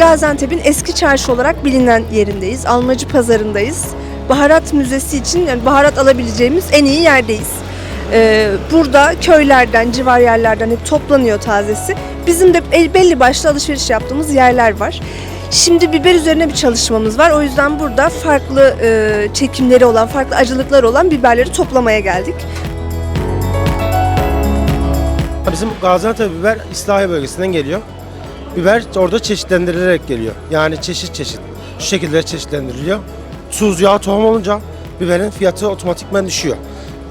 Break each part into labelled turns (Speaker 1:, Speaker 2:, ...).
Speaker 1: Gaziantep'in eski çarşı olarak bilinen yerindeyiz. Almacı pazarındayız. Baharat müzesi için yani baharat alabileceğimiz en iyi yerdeyiz. Ee, burada köylerden, civar yerlerden hep toplanıyor tazesi. Bizim de el- belli başlı alışveriş yaptığımız yerler var. Şimdi biber üzerine bir çalışmamız var. O yüzden burada farklı e, çekimleri olan, farklı acılıklar olan biberleri toplamaya geldik.
Speaker 2: Bizim Gaziantep biber İslahiye bölgesinden geliyor. Biber orada çeşitlendirilerek geliyor. Yani çeşit çeşit. Şu şekilde çeşitlendiriliyor. Tuz, yağ, tohum olunca biberin fiyatı otomatikman düşüyor.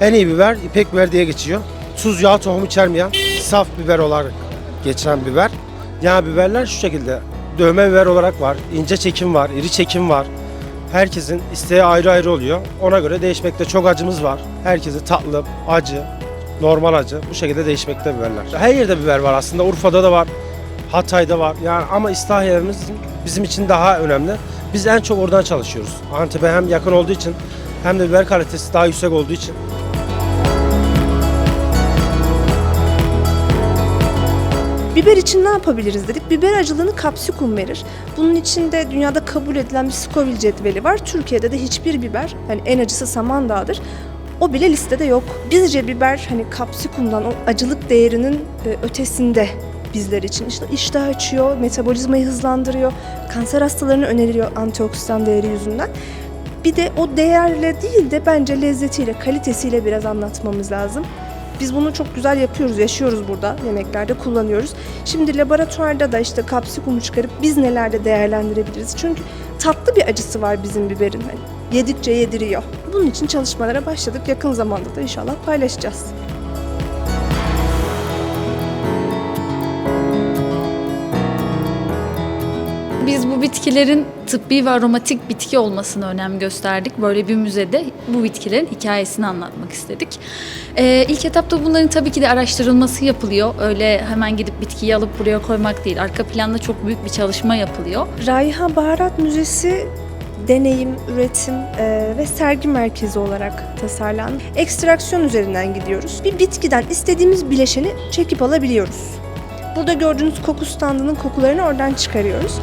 Speaker 2: En iyi biber ipek biber diye geçiyor. Tuz, yağ, tohum içermeyen saf biber olarak geçen biber. Yani biberler şu şekilde. Dövme biber olarak var, ince çekim var, iri çekim var. Herkesin isteği ayrı ayrı oluyor. Ona göre değişmekte çok acımız var. Herkesi tatlı, acı, normal acı bu şekilde değişmekte biberler. Her yerde biber var aslında. Urfa'da da var. Hatay'da var. Yani ama İslahiye'miz bizim için daha önemli. Biz en çok oradan çalışıyoruz. Antep'e hem yakın olduğu için hem de biber kalitesi daha yüksek olduğu için.
Speaker 1: Biber için ne yapabiliriz dedik. Biber acılığını kapsikum verir. Bunun içinde dünyada kabul edilen bir Scoville cetveli var. Türkiye'de de hiçbir biber, hani en acısı Samandağ'dır. O bile listede yok. Bizce biber hani kapsikumdan o acılık değerinin e, ötesinde bizler için. İşte iştah açıyor, metabolizmayı hızlandırıyor, kanser hastalarını öneriyor antioksidan değeri yüzünden. Bir de o değerle değil de bence lezzetiyle, kalitesiyle biraz anlatmamız lazım. Biz bunu çok güzel yapıyoruz, yaşıyoruz burada. Yemeklerde kullanıyoruz. Şimdi laboratuvarda da işte kapsikumu çıkarıp biz nelerde değerlendirebiliriz? Çünkü tatlı bir acısı var bizim biberin. Hani yedikçe yediriyor. Bunun için çalışmalara başladık. Yakın zamanda da inşallah paylaşacağız.
Speaker 3: Biz bu bitkilerin tıbbi ve aromatik bitki olmasına önem gösterdik. Böyle bir müzede bu bitkilerin hikayesini anlatmak istedik. Ee, ilk etapta bunların tabii ki de araştırılması yapılıyor. Öyle hemen gidip bitkiyi alıp buraya koymak değil. Arka planda çok büyük bir çalışma yapılıyor.
Speaker 1: Raiha Baharat Müzesi deneyim, üretim e, ve sergi merkezi olarak tasarlandı. Ekstraksiyon üzerinden gidiyoruz. Bir bitkiden istediğimiz bileşeni çekip alabiliyoruz. Burada gördüğünüz koku standının kokularını oradan çıkarıyoruz.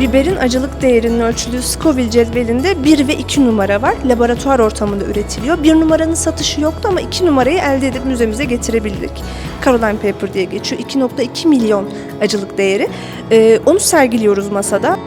Speaker 1: Biberin acılık değerinin ölçüldüğü Scoville cetvelinde 1 ve 2 numara var. Laboratuvar ortamında üretiliyor. 1 numaranın satışı yoktu ama 2 numarayı elde edip müzemize getirebildik. Caroline Pepper diye geçiyor. 2.2 milyon acılık değeri. Ee, onu sergiliyoruz masada.